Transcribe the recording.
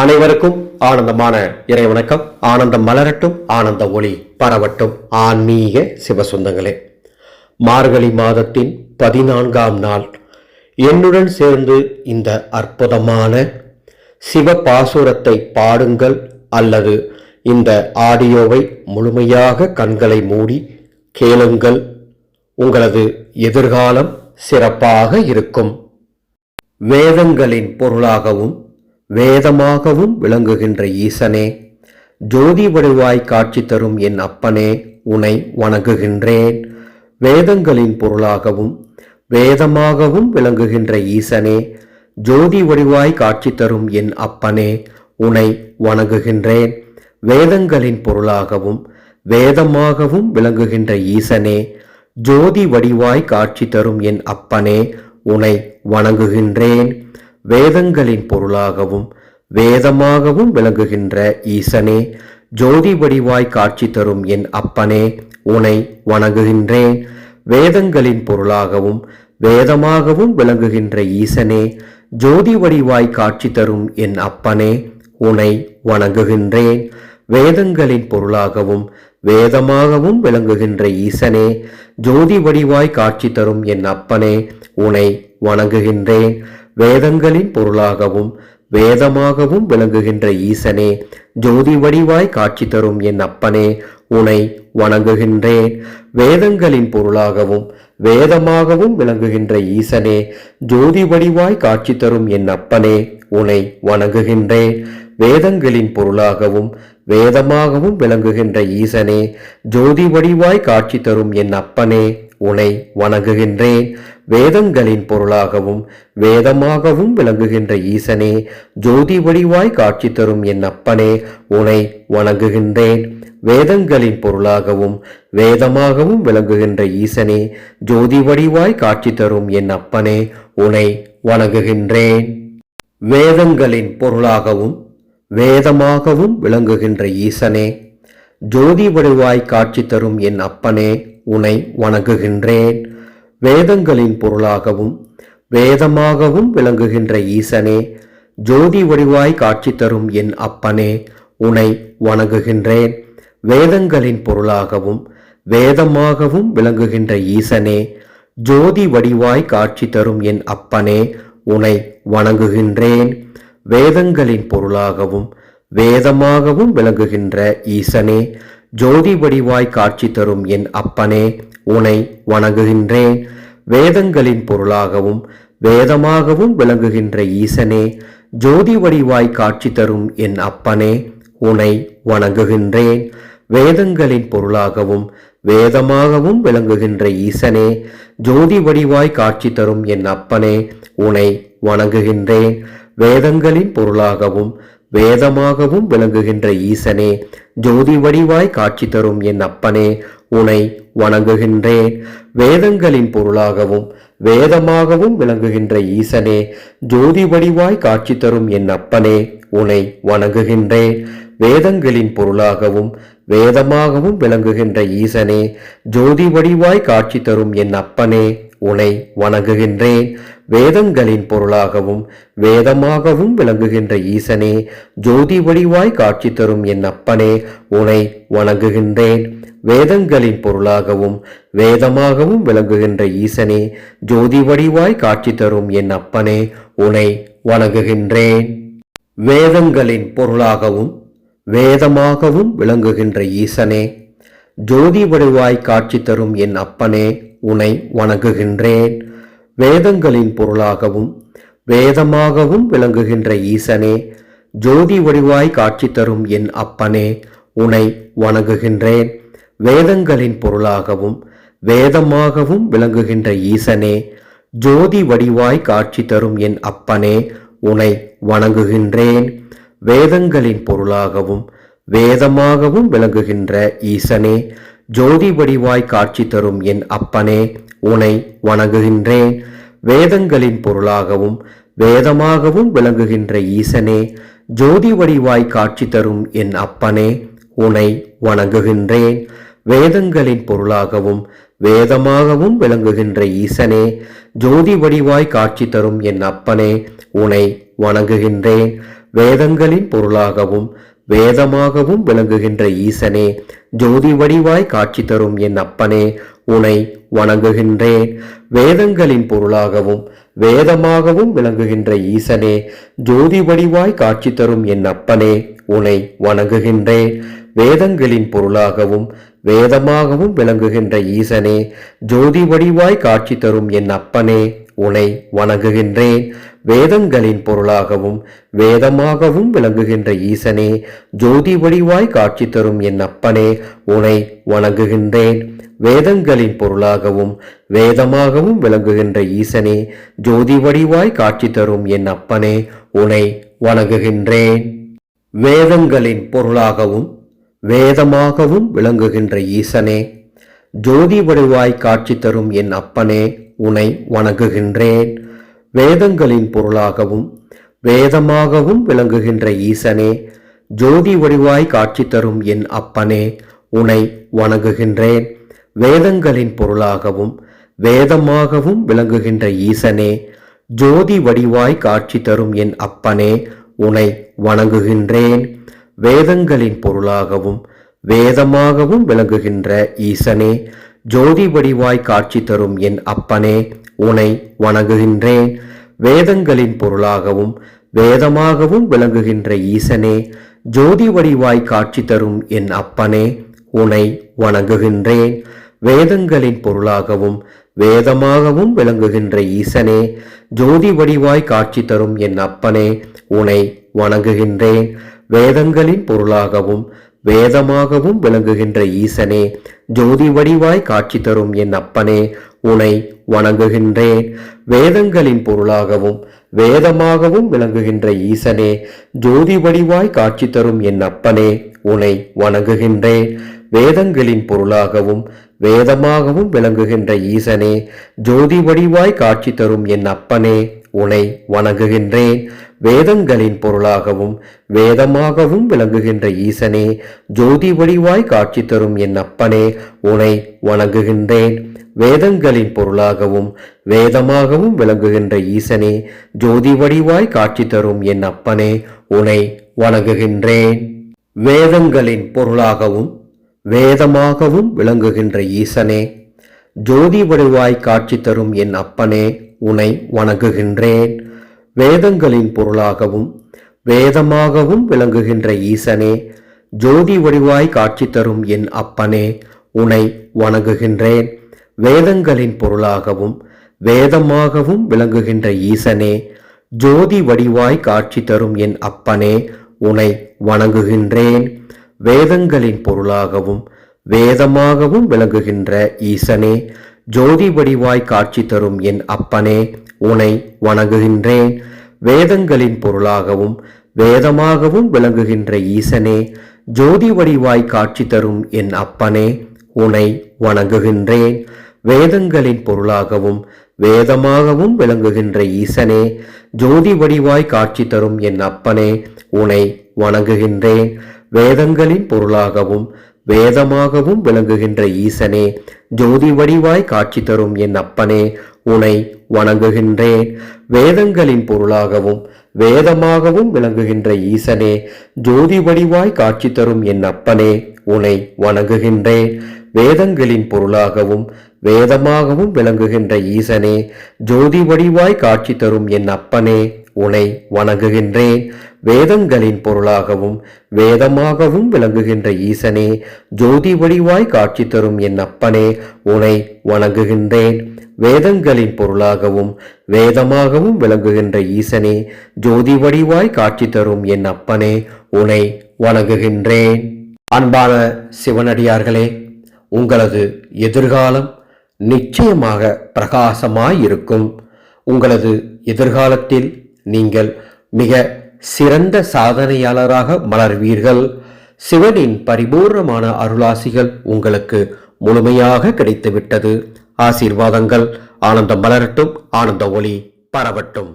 அனைவருக்கும் ஆனந்தமான இறை வணக்கம். ஆனந்தம் மலரட்டும் ஆனந்த ஒளி பரவட்டும். ஆன்மீக சிவசொந்தங்களே மார்கழி மாதத்தின் பதினான்காம் நாள். என்னுடன் சேர்ந்து இந்த அற்புதமான சிவ பாசுரத்தை பாடுங்கள் அல்லது இந்த ஆடியோவை முழுமையாக கண்களை மூடி கேளுங்கள். உங்களது எதிர்காலம் சிறப்பாக இருக்கும். வேதங்களின் பொருளாகவும் வேதமாகவும் விளங்குகின்ற ஈசனே ஜோதி வடிவாய் காட்சி தரும் என் அப்பனே உனை வணங்குகின்றேன். வேதங்களின் பொருளாகவும் வேதமாகவும் விளங்குகின்ற ஈசனே ஜோதி வடிவாய் காட்சி தரும் என் அப்பனே உனை வணங்குகின்றேன். வேதங்களின் பொருளாகவும் வேதமாகவும் விளங்குகின்ற ஈசனே ஜோதி வடிவாய் காட்சி தரும் என் அப்பனே உனை வணங்குகின்றேன். வேதங்களின் பொருளாகவும் வேதமாகவும் விளங்குகின்ற ஈசனே ஜோதி வடிவாய் காட்சி தரும் என் அப்பனே உனை வணங்குகின்றேன். வேதங்களின் பொருளாகவும் வேதமாகவும் விளங்குகின்ற ஈசனே ஜோதி வடிவாய் காட்சி தரும் என் அப்பனே உனை வணங்குகின்றேன். வேதங்களின் பொருளாகவும் வேதமாகவும் விளங்குகின்ற ஈசனே ஜோதி வடிவாய் காட்சி தரும் என் அப்பனே உனை வணங்குகின்றேன். வேதங்களின் பொருளாகவும் வேதமாகவும் விளங்குகின்ற ஈசனே ஜோதி வடிவாய் காட்சி தரும் என் அப்பனே உனை வணங்குகின்றேன். வேதங்களின் பொருளாகவும் வேதமாகவும் விளங்குகின்ற ஈசனே ஜோதி வடிவாய் காட்சி தரும் என் அப்பனே உனை வணங்குகின்றேன். வேதங்களின் பொருளாகவும் வேதமாகவும் விளங்குகின்ற ஈசனே ஜோதி வடிவாய் காட்சி தரும் என் அப்பனே உனை வணங்குகின்றேன். வேதங்களின் பொருளாகவும் வேதமாகவும் விளங்குகின்ற ஈசனே ஜோதி வடிவாய் காட்சி தரும் என் அப்பனே உனை வணங்குகின்றேன். வேதங்களின் பொருளாகவும் வேதமாகவும் விளங்குகின்ற ஈசனே ஜோதி வடிவாய் காட்சி தரும் என் அப்பனே உனை வணங்குகின்றேன். வேதங்களின் பொருளாகவும் வேதமாகவும் விளங்குகின்ற ஈசனே ஜோதி வடிவாய் காட்சி தரும் என் அப்பனே உனை வணங்குகின்றேன். வேதங்களின் பொருளாகவும் வேதமாகவும் விளங்குகின்ற ஈசனே ஜோதி வடிவாய் காட்சி தரும் என் அப்பனே உனை வணங்குகின்றேன். வேதங்களின் பொருளாகவும் வேதமாகவும் விளங்குகின்ற ஈசனே ஜோதி வடிவாய் காட்சி தரும் என் அப்பனே உனை வணங்குகின்றேன். வேதங்களின் பொருளாகவும் வேதமாகவும் விளங்குகின்ற ஈசனே ஜோதி வடிவாய் காட்சி தரும் என் அப்பனே உனை வணங்குகின்றேன். வேதங்களின் பொருளாகவும் வேதமாகவும் விளங்குகின்ற ஈசனே ஜோதி வடிவாய் காட்சி தரும் என் அப்பனே உனை வணங்குகின்றேன். வேதங்களின் பொருளாகவும் வேதமாகவும் விளங்குகின்ற ஈசனே ஜோதி வடிவாய் காட்சி தரும் என் அப்பனே உனை வணங்குகின்றேன். வேதங்களின் பொருளாகவும் வேதமாகவும் விளங்குகின்ற ஈசனே ஜோதி வடிவாய் காட்சி தரும் என் அப்பனே உனை வணங்குகின்றேன். வேதங்களின் பொருளாகவும் வேதமாகவும் விளங்குகின்ற ஈசனே ஜோதி வடிவாய் காட்சி தரும் என் அப்பனே உனை வணங்குகின்றேன். வேதங்களின் பொருளாகவும் வேதமாகவும் விளங்குகின்ற ஈசனே ஜோதி வடிவாய் காட்சி தரும் என் அப்பனே உனை வணங்குகின்றேன். வேதங்களின் பொருளாகவும் வேதமாகவும் விளங்குகின்ற ஈசனே ஜோதி வடிவாய் காட்சி தரும் என் அப்பனே உனை வணங்குகின்றேன். வேதங்களின் பொருளாகவும் வேதமாகவும் விளங்குகின்ற ஈசனே ஜோதி வடிவாய் காட்சி தரும் என் அப்பனே உனை வணங்குகின்றேன். வேதங்களின் பொருளாகவும் வேதமாகவும் விளங்குகின்ற ஈசனே ஜோதி வடிவாய் காட்சி தரும் என் அப்பனே உனை வணங்குகின்றேன். வேதங்களின் பொருளாகவும் வேதமாகவும் விளங்குகின்ற ஈசனே ஜோதி வடிவாய் காட்சி தரும் என் அப்பனே உனை வணங்குகின்றேன். வேதங்களின் பொருளாகவும் வேதமாகவும் விளங்குகின்ற ஈசனே ஜோதி வடிவாய் காட்சி தரும் என் அப்பனே உனை வணங்குகின்றேன். வேதங்களின் பொருளாகவும் வேதமாகவும் விளங்குகின்ற ஈசனே ஜோதி வடிவாய் காட்சி தரும் என் அப்பனே உனை வணங்குகின்றேன். வேதங்களின் பொருளாகவும் வேதமாகவும் விளங்குகின்ற ஈசனே ஜோதி வடிவாய் காட்சி தரும் என் அப்பனே உனை வணங்குகின்றேன். வேதங்களின் பொருளாகவும் வேதமாகவும் விளங்குகின்ற ஈசனே ஜோதி வடிவாய் காட்சி தரும் என் அப்பனே உனை வணங்குகின்றேன். வேதங்களின் பொருளாகவும் வேதமாகவும் விளங்குகின்ற ஈசனே ஜோதி வடிவாய் காட்சி தரும் என் அப்பனே உனை வணங்குகின்றேன் வேதங்களின் பொருளாகவும் வேதமாகவும் விளங்குகின்ற ஈசனே ஜோதி வடிவாய் காட்சி தரும் என் அப்பனே உனை வணங்குகின்றேன் வேதங்களின் பொருளாகவும் வேதமாகவும் விளங்குகின்ற ஈசனே ஜோதி வடிவாய் காட்சி தரும் என் அப்பனே உனை வணங்குகின்றேன். வேதங்களின் பொருளாகவும் வேதமாகவும் விளங்குகின்ற ஈசனே ஜோதி வடிவாய் காட்சி தரும் என் அப்பனே உனை வணங்குகின்றேன். வேதங்களின் பொருளாகவும் வேதமாகவும் விளங்குகின்ற ஈசனே ஜோதி வடிவாய் காட்சி தரும் என் அப்பனே உனை வணங்குகின்றேன். வேதங்களின் பொருளாகவும் வேதமாகவும் விளங்குகின்ற ஈசனே ஜோதி வடிவாய் காட்சி தரும் என் அப்பனே உனை வணங்குகின்றேன். வேதங்களின் பொருளாகவும் வேதமாகவும் விளங்குகின்ற ஈசனே ஜோதி வடிவாய் காட்சி தரும் என் அப்பனே உனை வணங்குகின்றேன். வேதங்களின் பொருளாகவும் வேதமாகவும் விளங்குகின்ற ஈசனே ஜோதி வடிவாய் காட்சி தரும் என் அப்பனே உனை வணங்குகின்றேன். வேதங்களின் பொருளாகவும் வேதமாகவும் விளங்குகின்ற ஈசனே ஜோதி வடிவாய் காட்சி தரும் என் அப்பனே உனை வணங்குகின்றேன். வேதங்களின் பொருளாகவும் வேதமாகவும் விளங்குகின்ற ஈசனே ஜோதி வடிவாய் காட்சி தரும் என் அப்பனே உனை வணங்குகின்றேன். வேதங்களின் பொருளாகவும் வேதமாகவும் விளங்குகின்ற ஈசனே ஜோதி வடிவாய் காட்சி தரும் என் அப்பனே உனை வணங்குகின்றேன். வேதங்களின் பொருளாகவும் வேதமாகவும் விளங்குகின்ற ஈசனே ஜோதி வடிவாய் காட்சி தரும் என் அப்பனே உனை வணங்குகின்றேன். வேதங்களின் பொருளாகவும் வேதமாகவும் விளங்குகின்ற ஈசனே ஜோதி வடிவாய் காட்சி தரும் என் அப்பனே உனை வணங்குகின்றேன். வேதங்களின் பொருளாகவும் வேதமாகவும் விளங்குகின்ற ஈசனே ஜோதி வடிவாய் காட்சி தரும் என் அப்பனே உனை வணங்குகின்றேன். வேதங்களின் பொருளாகவும் வேதமாகவும் விளங்குகின்ற ஈசனே ஜோதி வடிவாய் காட்சி தரும் என் அப்பனே உனை வணங்குகின்றேன். வேதங்களின் பொருளாகவும் வேதமாகவும் விளங்குகின்ற ஈசனே ஜோதி வடிவாய் காட்சி தரும் என் அப்பனே உனை வணங்குகின்றேன். வேதங்களின் பொருளாகவும் வேதமாகவும் விளங்குகின்ற ஈசனே ஜோதி வடிவாய் காட்சி தரும் என் அப்பனே உனை வணங்குகின்றேன். வேதங்களின் பொருளாகவும் வேதமாகவும் விளங்குகின்ற ஈசனே ஜோதி வடிவாய் காட்சி தரும் என் அப்பனே உனை வணங்குகின்றேன். வேதங்களின் பொருளாகவும் வேதமாகவும் விளங்குகின்ற ஈசனே ஜோதி வடிவாய் காட்சி தரும் என் அப்பனே உனை வணங்குகின்றேன். வேதங்களின் பொருளாகவும் வேதமாகவும் விளங்குகின்ற ஈசனே ஜோதி வடிவாய் காட்சி தரும் என் அப்பனே உனை வணங்குகின்றேன். வேதங்களின் பொருளாகவும் வேதமாகவும் விளங்குகின்ற ஈசனே ஜோதி வடிவாய் காட்சி தரும் என் அப்பனே உனை வணங்குகின்றேன். வேதங்களின் பொருளாகவும் வேதமாகவும் விளங்குகின்ற ஈசனே ஜோதி வடிவாய் காட்சி தரும் என் அப்பனே உனை வணங்குகின்றேன். வேதங்களின் பொருளாகவும் வேதமாகவும் விளங்குகின்ற ஈசனே ஜோதி வடிவாய் காட்சி தரும் என் அப்பனே உனை வணங்குகின்றேன். வேதங்களின் பொருளாகவும் வேதமாகவும் விளங்குகின்ற ஈசனே ஜோதி வடிவாய் காட்சி தரும் என் அப்பனே உனை வணங்குகின்றேன். வேதங்களின் பொருளாகவும் வேதமாகவும் விளங்குகின்ற ஈசனே ஜோதி வடிவாய் காட்சி தரும் என் அப்பனே உனை வணங்குகின்றேன். வேதங்களின் பொருளாகவும் வேதமாகவும் விளங்குகின்ற ஈசனே ஜோதி வடிவாய் காட்சி தரும் என் அப்பனே உனை வணங்குகின்றேன். வேதங்களின் பொருளாகவும் வேதமாகவும் விளங்குகின்ற ஈசனே ஜோதி வடிவாய் காட்சி தரும் என் அப்பனே உனை வணங்குகின்றேன். அன்பான சிவனடியார்களே உங்களது எதிர்காலம் நிச்சயமாக பிரகாசமாயிருக்கும். உங்களது எதிர்காலத்தில் நீங்கள் மிக சிறந்த சாதனையாளராக மலர்வீர்கள். சிவனின் பரிபூர்ணமான அருளாசிகள் உங்களுக்கு முழுமையாக கிடைத்துவிட்டது. ஆசீர்வாதங்கள் ஆனந்தம் மலரட்டும் ஆனந்த ஒளி பரவட்டும்.